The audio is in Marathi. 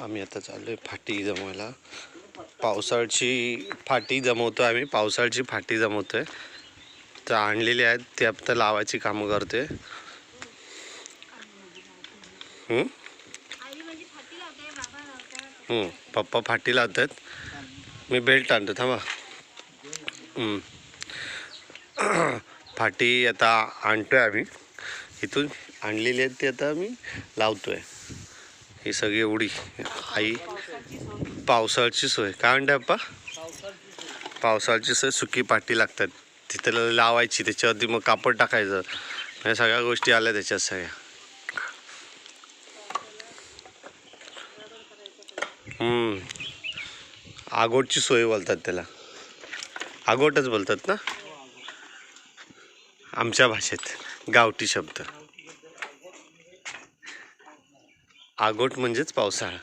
आम्ही आता चाललो आहे फाटी जमवायला. पावसाळची फाटी जमवतो आम्ही. पावसाळची फाटी जमवतो आहे तर आणलेली आहेत ते आता लावायची कामं करते हं? फाटी लावत आहेत पप्पा फाटी लावतात मी बेल्ट आणतो थांबा. फाटी आता आणतो आहे आम्ही. इथून आणलेली आहेत ते आता आम्ही लावतो आहे ही सगळी एवढी आई. पावसाळची सोय. काय म्हणते अप्पा पावसाळची सोय सुकी पाटी लागतात. तिथे लावायची त्याच्यावरती मग कापड टाकायचं. या सगळ्या गोष्टी आल्या त्याच्यात सगळ्या. हम्म. आगोटची सोय बोलतात त्याला. आगोटच बोलतात ना? आमच्या भाषेत. गावठी शब्द. आगोट म्हणजेच पावसाळा.